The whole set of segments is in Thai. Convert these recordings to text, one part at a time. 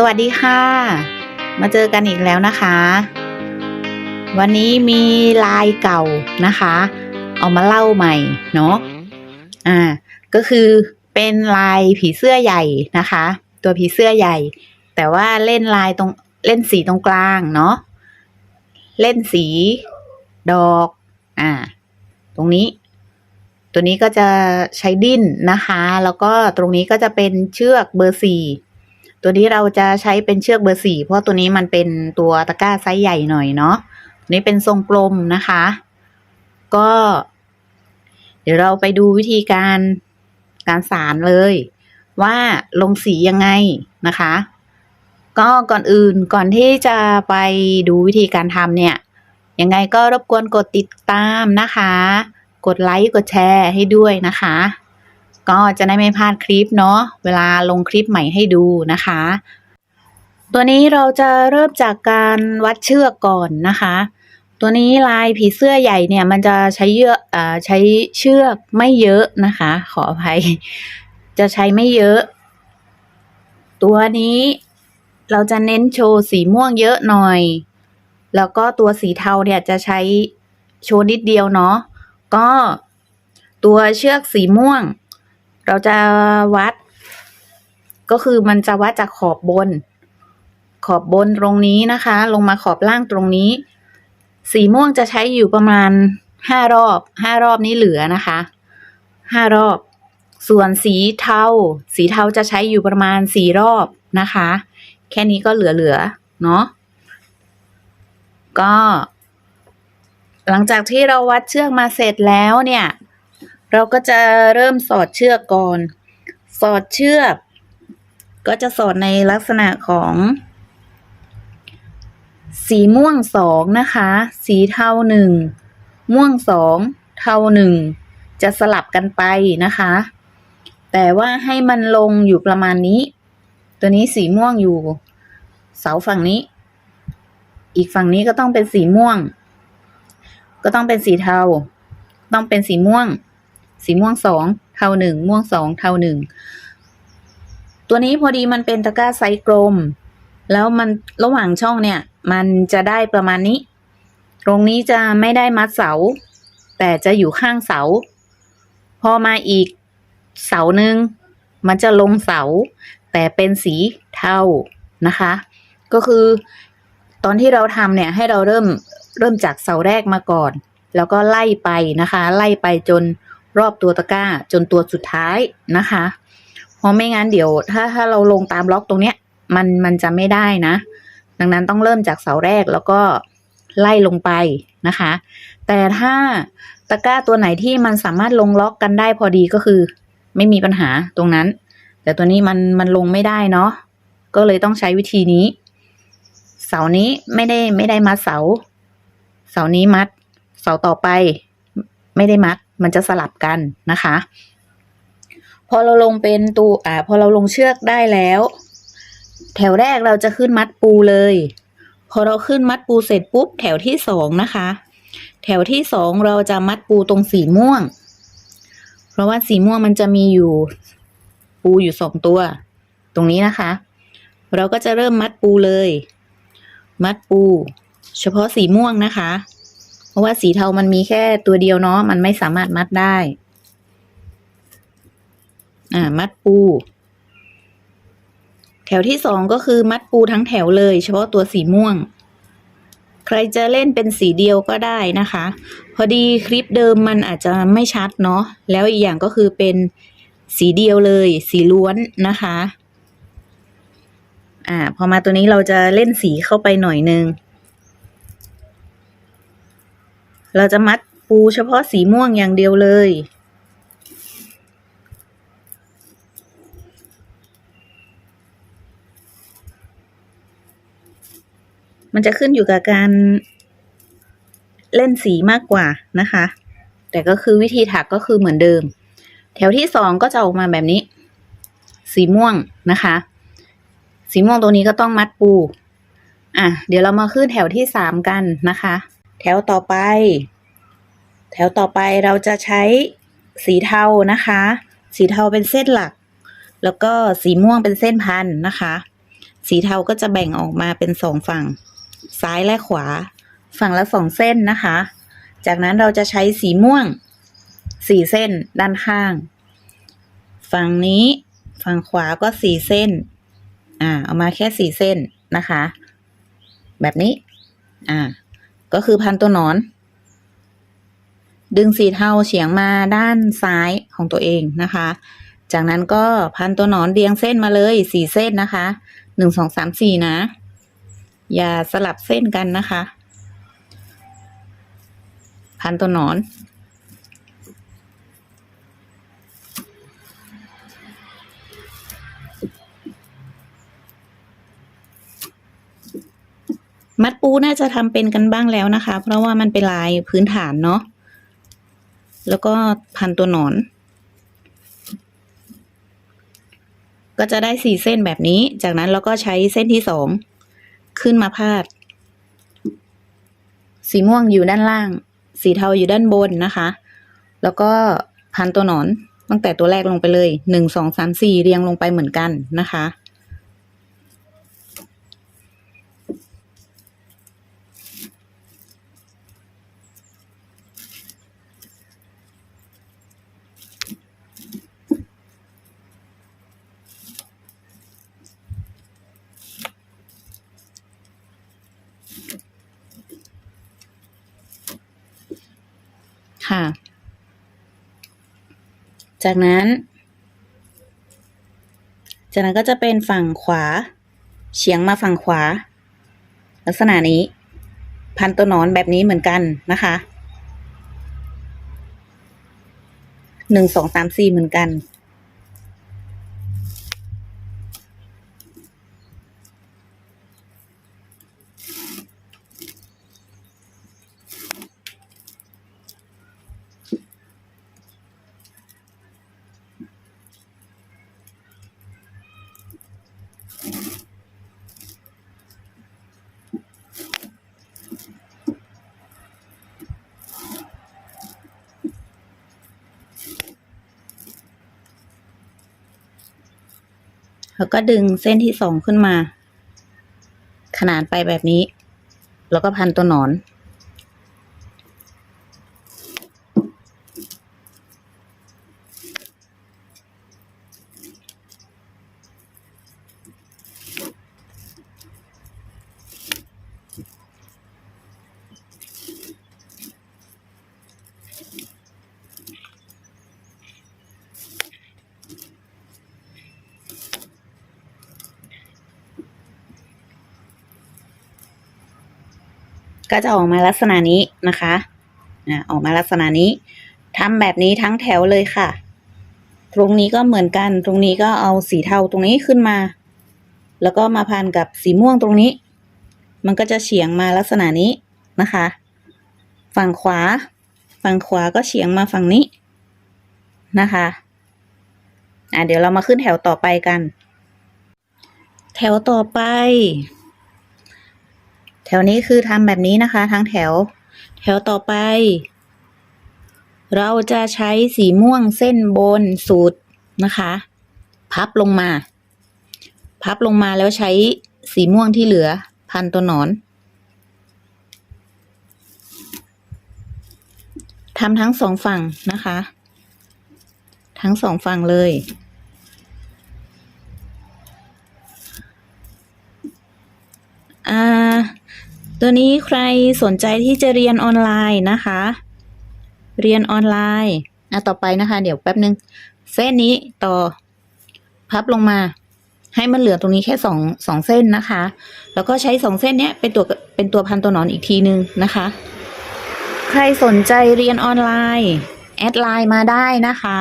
สวัสดีค่ะ มาเจอกันอีกแล้วนะคะ วันนี้มีลายเก่านะคะ เอามาเล่าใหม่เนาะอ่า ก็คือเป็นลายผีเสื้อใหญ่นะคะ ตัวผีเสื้อใหญ่ แต่ว่าเล่นลายตรงเล่นสีตรงกลางเนาะเล่นสีดอก อ่า ตรงนี้ ตัวนี้ก็จะใช้ดิ้นนะคะ แล้วก็ตรงนี้ก็จะเป็นเชือกเบอร์สี่ ตัวนี้เราจะใช้เป็นเชือกเบอร์สี่เพราะตัวนี้มันเป็นตัวตะกร้าไซส์ใหญ่หน่อยเนาะนี้เป็นทรงกลมนะคะ ก็ เดี๋ยวเราไปดูวิธีการการสารเลย ว่าลงสียังไงนะคะ ก็ก่อนอื่นก่อนที่จะไปดูวิธีการทำเนี่ยยังไงก็รบกวนกดติดตามนะคะ กดไลค์กดแชร์ให้ด้วยนะคะ ก็จะได้ไม่พลาดคลิปเนาะเวลาลงคลิปใหม่ให้ดูนะคะ ตัวนี้เราจะเริ่มจากการวัดเชือกก่อนนะคะ ตัวนี้ลายผีเสื้อใหญ่เนี่ยมันจะใช้เยอะอ่าใช้เชือกไม่เยอะนะคะ ขออภัย จะใช้ไม่เยอะ ตัวนี้เราจะเน้นโชว์สีม่วงเยอะหน่อย แล้วก็ตัวสีเทาเนี่ยจะใช้โชว์นิดเดียวเนาะ ก็ตัวเชือกสีม่วง เราจะวัด ก็คือมันจะวัดจากขอบบน ขอบบนตรงนี้นะคะ ลงมาขอบล่างตรงนี้ สีม่วงจะใช้อยู่ประมาณห้ารอบห้ารอบนี้เหลือนะคะห้ารอบ ส่วนสีเทาสีเทาจะใช้อยู่ประมาณสี่รอบนะคะ แค่นี้ก็เหลือๆเนาะก็ หลังจากที่เราวัดเชือกมาเสร็จแล้วเนี่ย เราก็จะเริ่มสอดเชือกก่อน สอดเชือก ก็จะสอดในลักษณะของ สีม่วงสองนะคะ สีเทาหนึ่งม่วงสองเทาหนึ่งจะสลับกันไปนะคะ แต่ว่าให้มันลงอยู่ประมาณนี้ ตัวนี้สีม่วงอยู่ เสาฝั่งนี้ อีกฝั่งนี้ก็ต้องเป็นสีม่วง ก็ต้องเป็นสีเทา ต้องเป็นสีม่วง สีม่วงสองเท่าหนึ่งม่วงสองเท่าหนึ่งตัวนี้พอดีมันเป็นตะกร้าไซส์กลม แล้วมันระหว่างช่องเนี่ย มันจะได้ประมาณนี้ ตรงนี้จะไม่ได้มัดเสา แต่จะอยู่ข้างเสา พอมาอีกเสาหนึ่งมันจะลงเสา แต่เป็นสีเทานะคะ ก็คือตอนที่เราทำเนี่ยให้เราเริ่มเริ่มจากเสาแรกมาก่อน แล้วก็ไล่ไปนะคะ ไล่ไปจน รอบตัวตะกร้าจนตัวสุดท้ายนะคะ เพราะไม่งั้นเดี๋ยวถ้าถ้าเราลงตามล็อกตรงเนี้ย มันมันจะไม่ได้นะ ดังนั้นต้องเริ่มจากเสาแรกแล้วก็ไล่ลงไปนะคะ แต่ถ้าตะกร้าตัวไหนที่มันสามารถลงล็อกกันได้พอดีก็คือ ไม่มีปัญหาตรงนั้น แต่ตัวนี้มันมันลงไม่ได้เนาะก็เลยต้องใช้วิธีนี้ เสานี้ไม่ได้ไม่ได้มัดเสา เสานี้มัด เสาต่อไป ไม่ได้มัด มันจะสลับกันนะคะ พอเราลงเป็นตูอ่าพอเราลงเชือกได้แล้ว แถวแรกเราจะขึ้นมัดปูเลย พอเราขึ้นมัดปูเสร็จปุ๊บ แถวที่สองนะคะ แถวที่สองเราจะมัดปูตรงสีม่วง เพราะว่าสีม่วงมันจะมีอยู่ปูอยู่สองตัว ตรงนี้นะคะ เราก็จะเริ่มมัดปูเลย มัดปู เฉพาะสีม่วงนะคะ ราะว่าสีเทามันมีแค่ตัวเดียวเนาะมันไม่สามารถมัดได้ อ่า มัดปู แถวที่สองก็คือมัดปูทั้งแถวเลย เฉพาะตัวสีม่วง ใครจะเล่นเป็นสีเดียวก็ได้นะคะ พอดีคลิปเดิมมันอาจจะไม่ชัดเนาะแล้วอีกอย่างก็คือเป็นสีเดียวเลย สีล้วนนะคะ อ่า พอมาตัวนี้เราจะเล่นสีเข้าไปหน่อยนึง เราจะมัดปูเฉพาะสีม่วงอย่างเดียวเลย มันจะขึ้นอยู่กับการเล่นสีมากกว่านะคะ แต่ก็คือวิธีถักก็คือเหมือนเดิม แถวที่สองก็จะออกมาแบบนี้ สีม่วงนะคะ สีม่วงตัวนี้ก็ต้องมัดปู อะ เดี๋ยวเรามาขึ้นแถวที่สามกันนะคะ แถวต่อไป แถวต่อไปเราจะใช้สีเทานะคะ สีเทาเป็นเส้นหลัก แล้วก็สีม่วงเป็นเส้นพันนะคะ สีเทาก็จะแบ่งออกมาเป็นสองฝั่ง ซ้ายและขวา ฝั่งละสองเส้นนะคะ จากนั้นเราจะใช้สีม่วงสี่เส้นด้านข้าง ฝั่งนี้ฝั่งขวาก็สี่เส้น อ่า เอามาแค่สี่เส้นนะคะ แบบนี้ อ่า ก็คือพันตัวหนอน ดึงสีเทาเฉียงมาด้านซ้ายของตัวเองนะคะ จากนั้นก็พันตัวหนอนเรียงเส้นมาเลยสี่เส้นนะคะหนึ่งสองสามสี่นะ อย่าสลับเส้นกันนะคะ พันตัวหนอน มัดปูน่าจะทำเป็นกันบ้างแล้วนะคะ เพราะว่ามันเป็นลายพื้นฐานเนาะแล้วก็พันตัวหนอน ก็จะได้สี่เส้นแบบนี้ จากนั้นเราก็ใช้เส้นที่สองขึ้นมาพาด สีม่วงอยู่ด้านล่าง สีเทาอยู่ด้านบนนะคะ แล้วก็พันตัวหนอนตั้งแต่ตัวแรกลงไปเลยหนึ่งสองสามสี่เรียงลงไปเหมือนกันนะคะ ค่ะ จากนั้น จากนั้นก็จะเป็นฝั่งขวา เฉียงมาฝั่งขวา ลักษณะนี้ พันตัวหนอนแบบนี้เหมือนกันนะคะหนึ่งสองสามสี่เหมือนกัน แล้วก็ดึงเส้นที่สองขึ้นมา ขนานไปแบบนี้ แล้วก็พันตัวหนอน ก็จะออกมาลักษณะนี้นะคะอ่าออกมาลักษณะนี้ทำแบบนี้ทั้งแถวเลยค่ะ ตรงนี้ก็เหมือนกัน ตรงนี้ก็เอาสีเทาตรงนี้ขึ้นมา แล้วก็มาพันกับสีม่วงตรงนี้ มันก็จะเฉียงมาลักษณะนี้นะคะ ฝั่งขวา ฝั่งขวาก็เฉียงมาฝั่งนี้นะคะอะเดี๋ยวเรามาขึ้นแถวต่อไปกัน แถวต่อไป แถวนี้คือทำแบบนี้นะคะทั้งแถว แถวต่อไป เราจะใช้สีม่วงเส้นบนสุดนะคะ พับลงมา พับลงมาแล้วใช้สีม่วงที่เหลือ พันตัวหนอนทำทั้งสองฝั่งนะคะ ทั้งสองฝั่งเลยอ่า ตัวนี้ใครสนใจที่จะเรียนออนไลน์นะคะ เรียนออนไลน์อะต่อไปนะคะ เดี๋ยวแป๊บนึงเส้นนี้ต่อพับลงมา ให้มันเหลือตรงนี้แค่สองสองเส้นนะคะ แล้วก็ใช้สองเส้นเนี้ยเป็นตัวเป็นตัวพันตัวหนอนอีกทีนึงนะคะ ใครสนใจเรียนออนไลน์แอดไลน์มาได้นะคะ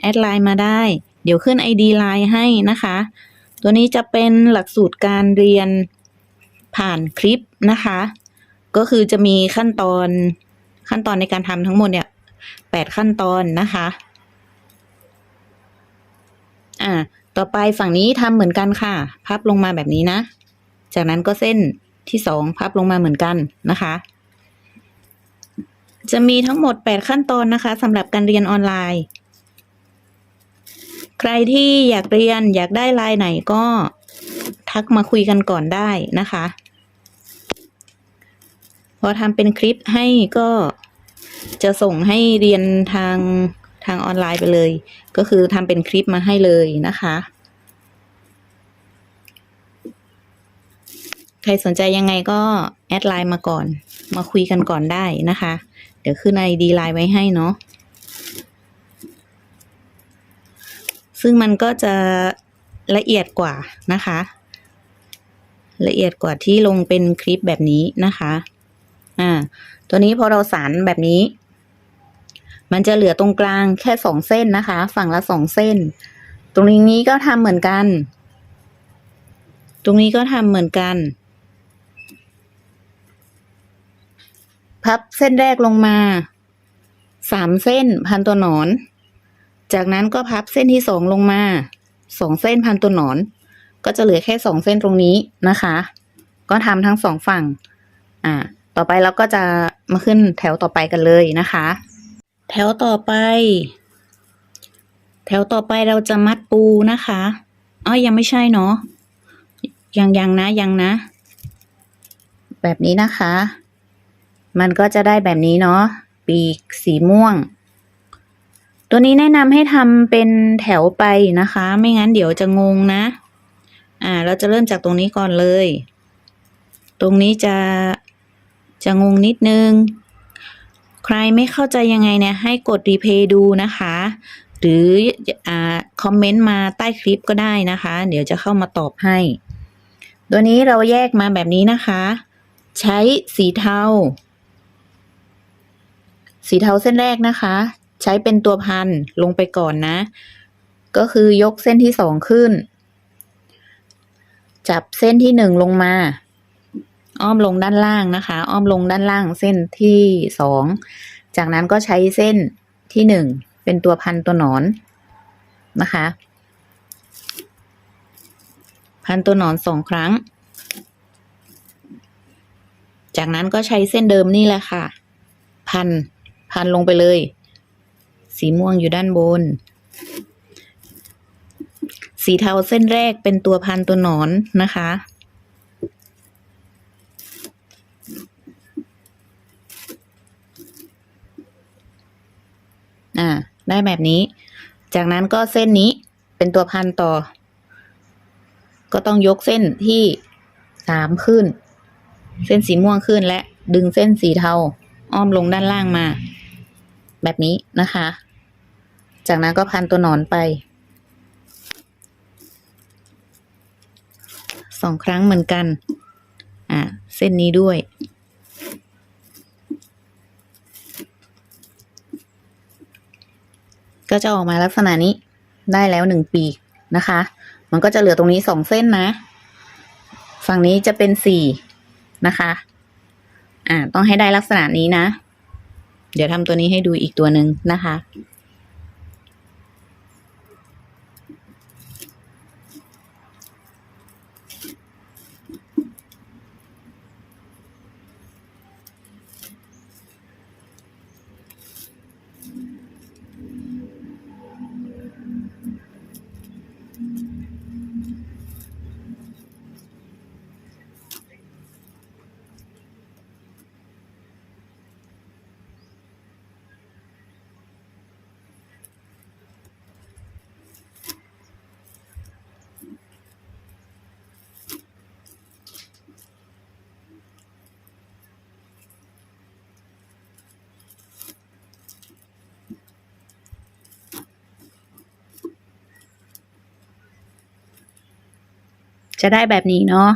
แอดไลน์มาได้ เดี๋ยวขึ้น ID ไลน์ให้นะคะ ตัวนี้จะเป็นหลักสูตรการเรียน ผ่านคลิปนะคะ ก็คือจะมีขั้นตอนขั้นตอนในการทำทั้งหมดเนี่ยแปดขั้นตอนนะคะอ่าต่อไปฝั่งนี้ทำเหมือนกันค่ะ พับลงมาแบบนี้นะ จากนั้นก็เส้นที่สองพับลงมาเหมือนกันนะคะ จะมีทั้งหมดแปดขั้นตอนนะคะสำหรับการเรียนออนไลน์ ใครที่อยากเรียนอยากได้ลายไหนก็ทักมาคุยกันก่อนได้นะคะ พอทำเป็นคลิปให้ก็จะส่งให้เรียนทางทางออนไลน์ไปเลย ก็คือทำเป็นคลิปมาให้เลยนะคะ ใครสนใจยังไงก็แอดไลน์มาก่อน มาคุยกันก่อนได้นะคะ เดี๋ยวขึ้นไอดีไลน์ไว้ให้เนาะซึ่งมันก็จะละเอียดกว่านะคะ ละเอียดกว่าที่ลงเป็นคลิปแบบนี้นะคะ อ่า ตัวนี้พอเราสารแบบนี้ มันจะเหลือตรงกลางแค่สองเส้นนะคะ ฝั่งละสองเส้น ตรงนี้ก็ทำเหมือนกัน ตรงนี้ก็ทำเหมือนกัน พับเส้นแรกลงมาสามเส้นพันตัวหนอน จากนั้นก็พับเส้นที่สองลงมาสองเส้นพันตัวหนอน ก็จะเหลือแค่สองเส้นตรงนี้นะคะ ก็ทำทั้งสองฝั่ง อ่า ต่อไปเราก็จะมาขึ้นแถวต่อไปกันเลยนะคะ แถวต่อไป แถวต่อไปเราจะมัดปูนะคะอ๋อยังไม่ใช่เนาะยังยังนะยังนะ แบบนี้นะคะ มันก็จะได้แบบนี้เนาะปีกสีม่วง ตัวนี้แนะนำให้ทำเป็นแถวไปนะคะ ไม่งั้นเดี๋ยวจะงงนะ อ่า เราจะเริ่มจากตรงนี้ก่อนเลย ตรงนี้จะ จะงงนิดนึง ใครไม่เข้าใจยังไงเนี่ยให้กดรีเพย์ดูนะคะ หรืออคอมเมนต์มาใต้คลิปก็ได้นะคะ เดี๋ยวจะเข้ามาตอบให้ ตัวนี้เราแยกมาแบบนี้นะคะ ใช้สีเทา สีเทาเส้นแรกนะคะ ใช้เป็นตัวพันลงไปก่อนนะ ก็คือยกเส้นที่สองขึ้นจับเส้นที่หนึ่งลงมา อ้อมลงด้านล่างนะคะ อ้อมลงด้านล่างเส้นที่สองจากนั้นก็ใช้เส้นที่หนึ่งเป็นตัวพันตัวหนอนนะคะ พันตัวหนอนสองครั้ง จากนั้นก็ใช้เส้นเดิมนี่แหละค่ะ พันพันลงไปเลย สีม่วงอยู่ด้านบน สีเทาเส้นแรกเป็นตัวพันตัวหนอนนะคะ อ่า ได้แบบนี้ จากนั้นก็เส้นนี้เป็นตัวพันต่อ ก็ต้องยกเส้นที่สามขึ้น เส้นสีม่วงขึ้นและดึงเส้นสีเทาอ้อมลงด้านล่างมา แบบนี้นะคะ จากนั้นก็พันตัวหนอนไปสองครั้งเหมือนกัน อ่า เส้นนี้ด้วย ก็จะออกมาลักษณะนี้ได้แล้วหนึ่งปีกนะคะ มันก็จะเหลือตรงนี้สองเส้นนะ ฝั่งนี้จะเป็นสี่นะคะ อ่า ต้องให้ได้ลักษณะนี้นะ เดี๋ยวทำตัวนี้ให้ดูอีกตัวหนึ่งนะคะ จะได้แบบนี้เนาะ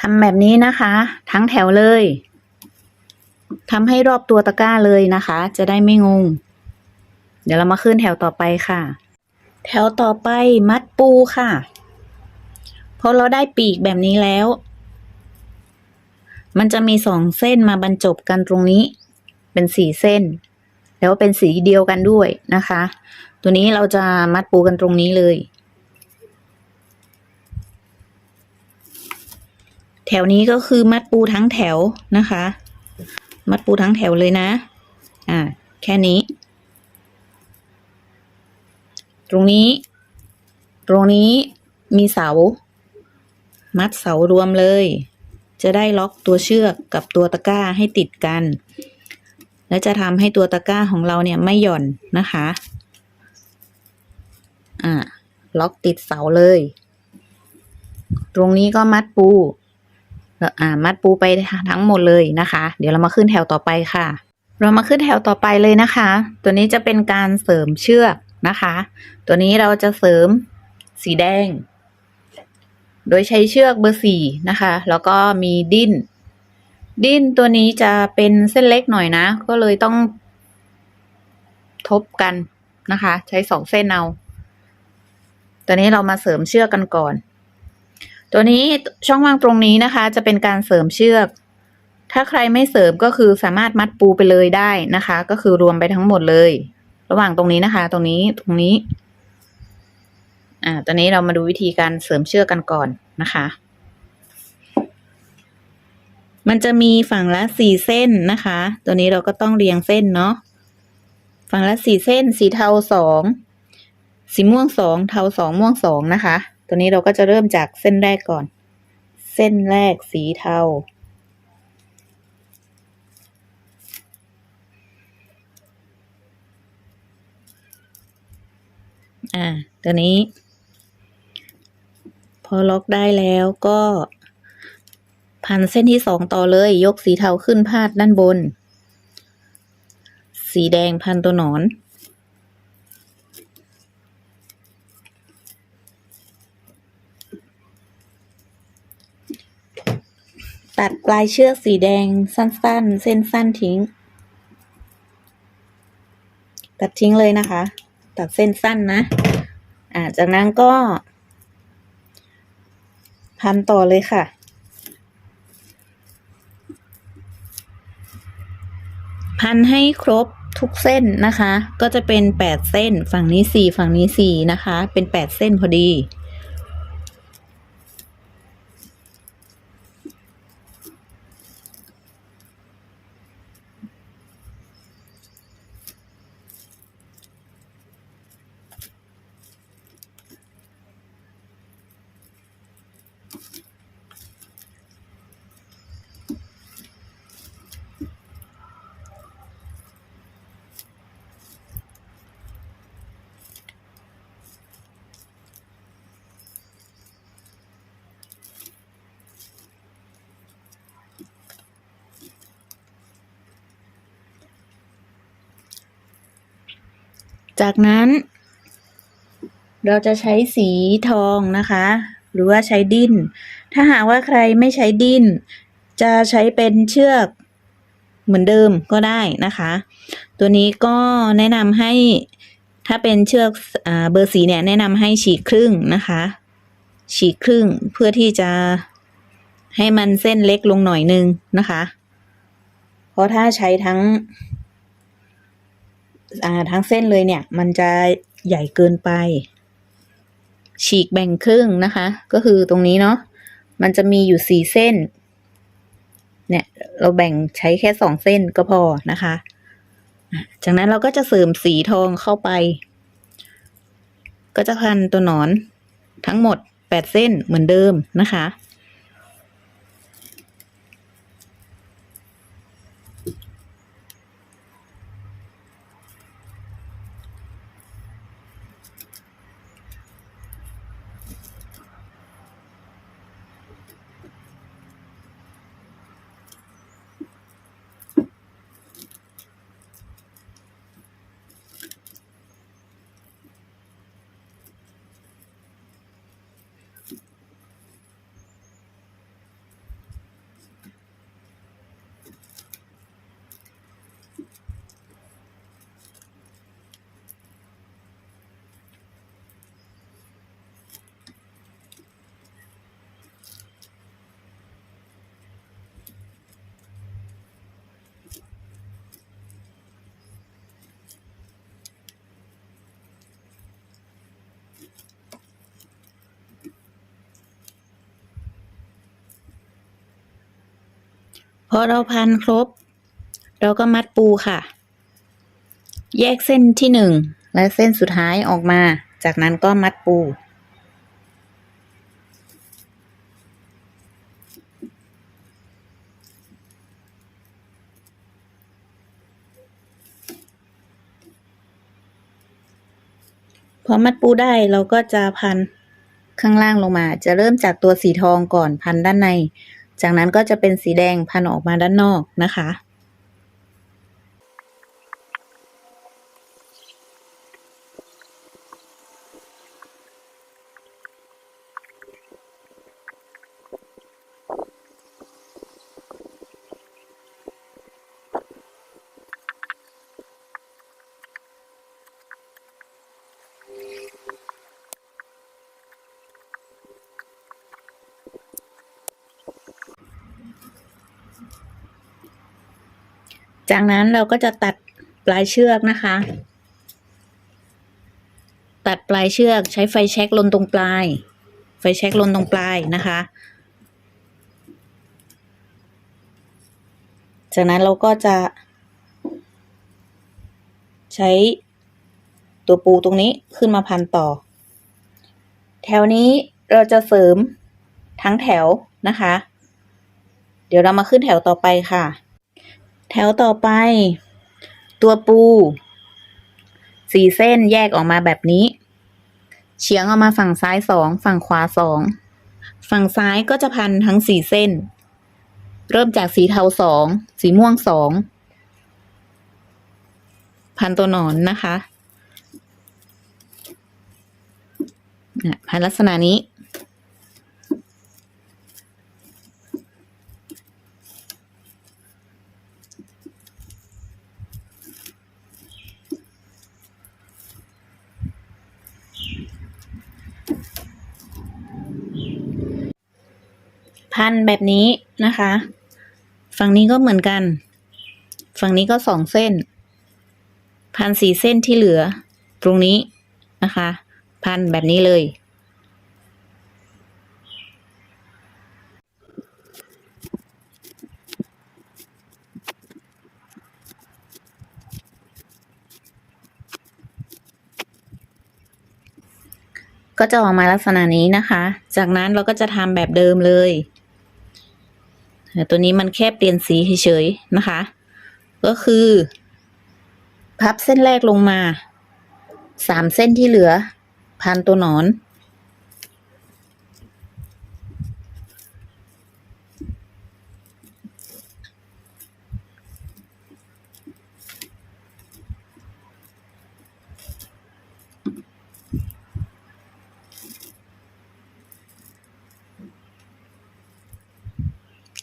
ทำแบบนี้นะคะ ทั้งแถวเลยทำให้รอบตัวตะกร้าเลยนะคะ จะได้ไม่งง เดี๋ยวเรามาขึ้นแถวต่อไปค่ะ แถวต่อไปมัดปูค่ะพอเราได้ปีกแบบนี้แล้ว มันจะมีสองเส้นมาบรรจบกันตรงนี้ เป็นสี่เส้น แล้วเป็นสีเดียวกันด้วยนะคะ ตัวนี้เราจะมัดปูกันตรงนี้เลย แถวนี้ก็คือมัดปูทั้งแถวนะคะ มัดปูทั้งแถวเลยนะ อ่า แค่นี้ ตรงนี้ ตรงนี้มีเสา มัดเสารวมเลย จะได้ล็อกตัวเชือกกับตัวตะกร้าให้ติดกัน และจะทำให้ตัวตะกร้าของเราเนี่ยไม่หย่อนนะคะ อ่า ล็อกติดเสาเลย ตรงนี้ก็มัดปู มัดปูไปทั้งหมดเลยนะคะ เดี๋ยวเรามาขึ้นแถวต่อไปค่ะ เรามาขึ้นแถวต่อไปเลยนะคะ ตัวนี้จะเป็นการเสริมเชือกนะคะ ตัวนี้เราจะเสริมสีแดง โดยใช้เชือกเบอร์สี่นะคะ แล้วก็มีดิ้น ดิ้นตัวนี้จะเป็นเส้นเล็กหน่อยนะ ก็เลยต้อง ทบกันนะคะ ใช้สองเส้นเอาตัวนี้เรามาเสริมเชือกกันก่อน ตัวนี้ช่องว่างตรงนี้นะคะ จะเป็นการเสริมเชือก ถ้าใครไม่เสริมก็คือสามารถมัดปูไปเลยได้นะคะ ก็คือรวมไปทั้งหมดเลย ระหว่างตรงนี้นะคะ ตรงนี้ตรงนี้ อ่า ตอนนี้เรามาดูวิธีการเสริมเชือกกันก่อนนะคะ มันจะมีฝั่งละสี่เส้นนะคะ ตัวนี้เราก็ต้องเรียงเส้นเนาะฝั่งละสี่เส้น สีเทาสองสีม่วงสองเทาสองม่วงสองนะคะ ตัวนี้เราก็จะเริ่มจากเส้นแรกก่อน เส้นแรกสีเทา อ่า ตัวนี้ พอล็อกได้แล้วก็พันเส้นที่สองต่อเลย ยกสีเทาขึ้นพาดด้านบน สีแดงพันตัวหนอน ตัดปลายเชือกสีแดงสั้นๆ เส้นสั้นทิ้ง ตัดทิ้งเลยนะคะ ตัดเส้นสั้นนะ อ่าจากนั้นก็ พันต่อเลยค่ะ พันให้ครบทุกเส้นนะคะ ก็จะเป็นแปดเส้น ฝั่งนี้สี่ฝั่งนี้สี่นะคะ เป็นแปดเส้นพอดี จากนั้น เราจะใช้สีทองนะคะ หรือว่าใช้ดิ้นถ้าหากว่าใครไม่ใช้ดิ้นจะใช้เป็นเชือกเหมือนเดิมก็ได้นะคะ ตัวนี้ก็แนะนำให้ถ้าเป็นเชือกอเบอร์สีเนี่ยแนะนำให้ฉีกครึ่งนะคะ ฉีกครึ่งเพื่อที่จะให้มันเส้นเล็กลงหน่อยนึงนะคะ เพราะถ้าใช้ทั้ง ทั้งเส้นเลยเนี่ย มันจะใหญ่เกินไป ฉีกแบ่งครึ่งนะคะ ก็คือตรงนี้เนาะมันจะมีอยู่สี่เส้น เนี่ย เราแบ่งใช้แค่สองเส้นก็พอนะคะอะจากนั้นเราก็จะเสริมสีทองเข้าไป ก็จะพันตัวหนอนทั้งหมดแปดเส้นเหมือนเดิมนะคะ พอเราพันครบ เราก็มัดปูค่ะ แยกเส้นที่หนึ่งและเส้นสุดท้ายออกมา จากนั้นก็มัดปู พอมัดปูได้เราก็จะพันข้างล่างลงมา จะเริ่มจากตัวสีทองก่อนพันด้านใน จากนั้นก็จะเป็นสีแดงพันออกมาด้านนอกนะคะ นั้นเราก็จะตัดปลายเชือกนะคะ ตัดปลายเชือกใช้ไฟแช็กลนตรงปลาย ไฟแช็กลนตรงปลายนะคะ จากนั้นเราก็จะ ใช้ตัวปูตรงนี้ขึ้นมาพันต่อ แถวนี้เราจะเสริมทั้งแถวนะคะ เดี๋ยวเรามาขึ้นแถวต่อไปค่ะ แถวต่อไป ตัวปูสี่เส้นแยกออกมาแบบนี้ เฉียงออกมาฝั่งซ้ายสองฝั่งขวาสองฝั่งซ้ายก็จะพันทั้งสี่เส้น เริ่มจากสีเทาสองสีม่วงสองพันตัวหนอนนะคะพันลักษณะนี้ พันแบบนี้นะคะ ฝั่งนี้ก็เหมือนกัน ฝั่งนี้ก็สองเส้น พันสี่เส้นที่เหลือ ตรงนี้นะคะ พันแบบนี้เลย ก็จะออกมาลักษณะนี้นะคะ จากนั้นเราก็จะทำแบบเดิมเลย ตัวนี้มันแค่เปลี่ยนสีเฉยๆนะคะ ก็คือ พับเส้นแรกลงมาสามเส้นที่เหลือ พันตัวหนอน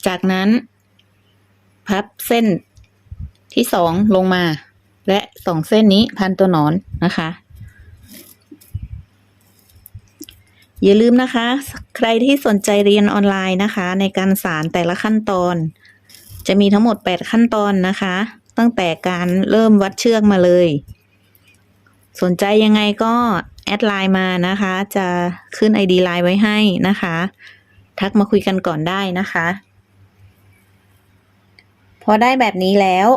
จากนั้น พับเส้นที่สองลงมา และสองเส้นนี้พันตัวหนอนนะคะ อย่าลืมนะคะ ใครที่สนใจเรียนออนไลน์นะคะ ในการสารแต่ละขั้นตอน จะมีทั้งหมด 8 ขั้นตอนนะคะ ตั้งแต่การเริ่มวัดเชือกมาเลย สนใจยังไงก็แอดไลน์มานะคะ จะขึ้น ID ไลน์ไว้ให้นะคะ ทักมาคุยกันก่อนได้นะคะ พอได้แบบนี้แล้ว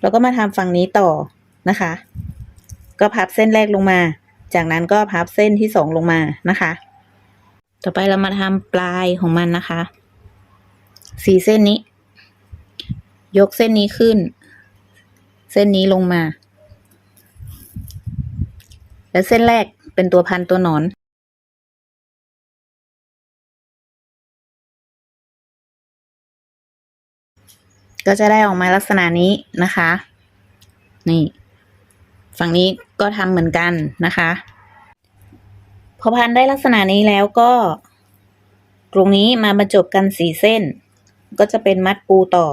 เราก็มาทำฝั่งนี้ต่อนะคะ ก็พับเส้นแรกลงมา จากนั้นก็พับเส้นที่สองลงมานะคะ ต่อไปเรามาทำปลายของมันนะคะสีเส้นนี้ ยกเส้นนี้ขึ้น เส้นนี้ลงมา แล้วเส้นแรกเป็นตัวพันตัวหนอน ก็จะได้ออกมาลักษณะนี้นะคะ นี่ฝั่งนี้ก็ทำเหมือนกันนะคะ พอพันได้ลักษณะนี้แล้วก็ตรงนี้มาบรรจบกันสี่เส้น ก็จะเป็นมัดปูต่อ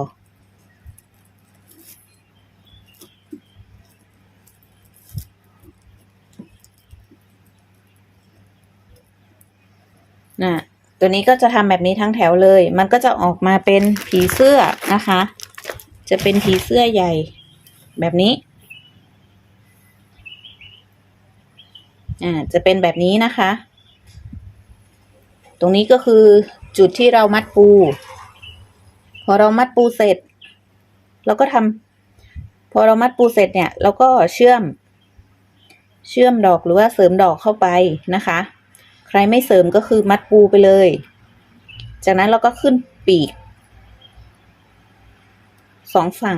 น่ะ ตัวนี้ก็จะทำแบบนี้ทั้งแถวเลย มันก็จะออกมาเป็นผีเสื้อนะคะ จะเป็นผีเสื้อใหญ่ แบบนี้ อ่า จะเป็นแบบนี้นะคะ ตรงนี้ก็คือจุดที่เรามัดปู พอเรามัดปูเสร็จ เราก็ทำพอเรามัดปูเสร็จเนี่ย เราก็เชื่อม เชื่อมดอกหรือว่าเสริมดอกเข้าไปนะคะ ใครไม่เสริมก็คือมัดปูไปเลย จากนั้นเราก็ขึ้นปีกสองฝั่ง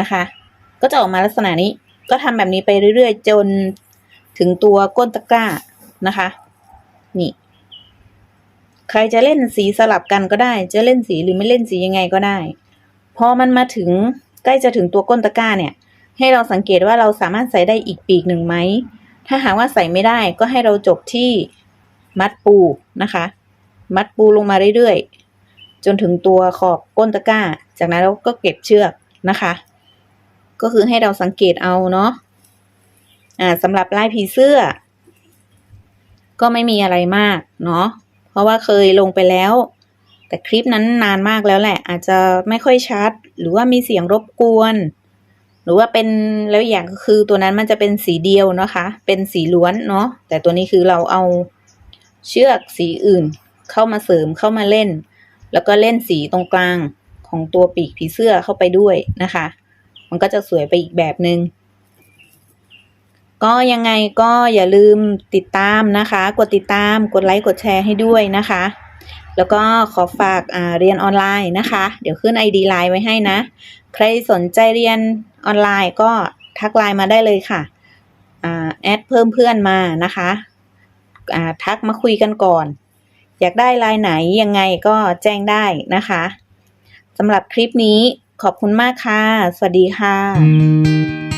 นะคะ ก็จะออกมาลักษณะนี้ ก็ทำแบบนี้ไปเรื่อยๆ จนถึงตัวก้นตะกร้านะคะ นี่ ใครจะเล่นสีสลับกันก็ได้ จะเล่นสีหรือไม่เล่นสียังไงก็ได้ พอมันมาถึงใกล้จะถึงตัวก้นตะกร้าเนี่ย ให้เราสังเกตว่าเราสามารถใส่ได้อีกปีกหนึ่งไหม ถ้าหากว่าใส่ไม่ได้ก็ให้เราจบที่ มัดปูนะคะ มัดปูลงมาเรื่อยๆ จนถึงตัวขอบก้นตะกร้า จากนั้นเราก็เก็บเชือกนะคะ ก็คือให้เราสังเกตเอาเนาะอ่าสำหรับลายผีเสื้อ ก็ไม่มีอะไรมากเนาะเพราะว่าเคยลงไปแล้ว แต่คลิปนั้นนานมากแล้วแหละ อาจจะไม่ค่อยชัด หรือว่ามีเสียงรบกวน หรือว่าเป็นแล้วอย่างก็คือตัวนั้นมันจะเป็นสีเดียวนะคะ เป็นสีล้วนเนาะแต่ตัวนี้คือเราเอา เชือกสีอื่นเข้ามาเสริมเข้ามาเล่น แล้วก็เล่นสีตรงกลางของตัวปีกผีเสื้อเข้าไปด้วยนะคะ มันก็จะสวยไปอีกแบบหนึง่งก็ยังไงก็อย่าลืมติดตามนะคะ กดติดตามกดไลค์กดแชร์ให้ด้วยนะคะ แล้วก็ขอฝากเรียนออนไลน์นะคะ เดี๋ยวขึ้น ID ไลน์ไว้ให้นะ ใครสนใจเรียนออนไลน์ก็ทักไลน์มาได้เลยค่ะอแอดเพิ่มเพื่อนมานะคะ ทักมาคุยกันก่อน อยากได้ลายไหนยังไงก็แจ้งได้นะคะสำหรับคลิปนี้ขอบคุณมากค่ะ สวัสดีค่ะ